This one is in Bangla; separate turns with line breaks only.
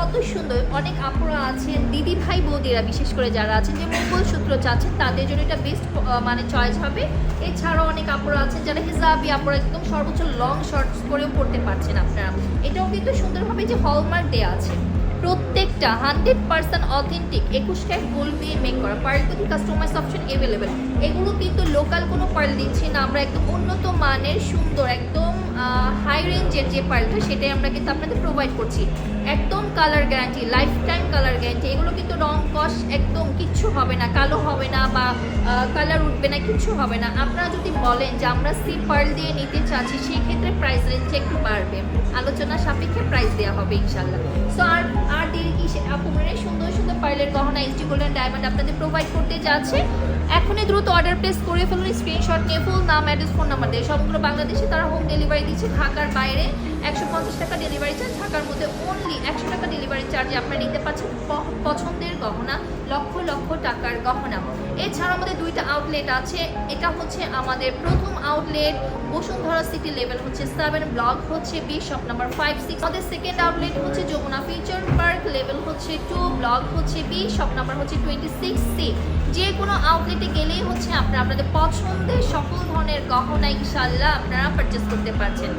কত সুন্দর। অনেক আপুরা আছেন দিদি ভাই বৌদিরা বিশেষ করে যারা আছেন যে মঙ্গল সূত্র চাচ্ছেন, তাদের জন্য এটা বেস্ট মানে চয়েস হবে। এছাড়াও অনেক আপুরা আছেন যারা হিসাবি আপুরা একদম সর্বোচ্চ লং শর্টস করেও পড়তে পারছেন আপনারা। এটাও কিন্তু সুন্দরভাবে যে হলমার্ক দেওয়া আছে। প্রত্যেকটা হান্ড্রেড পার্সেন্ট অথেন্টিক একুশ ক্যারেট গোল্ড দিয়ে মেক করা। পার্ল কিন্তু কাস্টমাইজ অপশন অ্যাভেলেবেল এগুলো কিন্তু লোকাল কোনো পার্ল দিচ্ছি না। আমরা একদম উন্নত মানের, সুন্দর, একদম হাই রেঞ্জের যে পার্লটা সেটাই আমরা কিন্তু আপনাদের প্রোভাইড করছি। একদম colour guarantee life time colour guarantee এগুলো কিন্তু রং কস একদম কিচ্ছু হবে না, কালো হবে না বা কালার উঠবে না, কিচ্ছু হবে না। আপনারা যদি বলেন যে আমরা সি পার্ল দিয়ে নিতে চাচ্ছি, সেই ক্ষেত্রে প্রাইস রেঞ্জ একটু বাড়বে। আলোচনা সাপেক্ষে প্রাইস দেওয়া হবে ইনশাল্লাহ সো আর আর দেরি কি সে- আপু মানে সুন্দর সুন্দর পার্লের গহনা এইচডি গোল্ডেন ডায়মন্ড আপনাদের প্রোভাইড করতে যাচ্ছে। এখনই দ্রুত অর্ডার প্লেস করে ফেলুন স্ক্রিনশট নিয়ে ফুল নাম অ্যাড্রেস ফোন নাম্বার দিয়ে। সবগুলো বাংলাদেশে তারা হোম ডেলিভারি দিচ্ছে, ঢাকার বাইরে। একশো পঞ্চাশ টাকা ডেলিভারি চার্জ ঢাকার মধ্যে অনলি ডেলিভারি চার্জে আপনারা নিতে পারছেন পছন্দের গহনা, লক্ষ লক্ষ টাকার গহনা। এছাড়া আমাদের দুইটা আউটলেট আছে। এটা হচ্ছে আমাদের প্রথম আউটলেট বসুন্ধরা সিটি লেভেল হচ্ছে সেভেন ব্লক হচ্ছে B shop number five six আমাদের সেকেন্ড আউটলেট হচ্ছে যমুনা ফিউচার পার্ক লেভেল হচ্ছে টু ব্লক হচ্ছে বি শপ নাম্বার হচ্ছে টোয়েন্টি সিক্স সি যে কোনো আউটলেটে গেলেই হচ্ছে আপনারা আপনাদের পছন্দের সকল ধরনের গহনা ইনশাল্লাহ আপনারা পারচেস করতে পারছেন।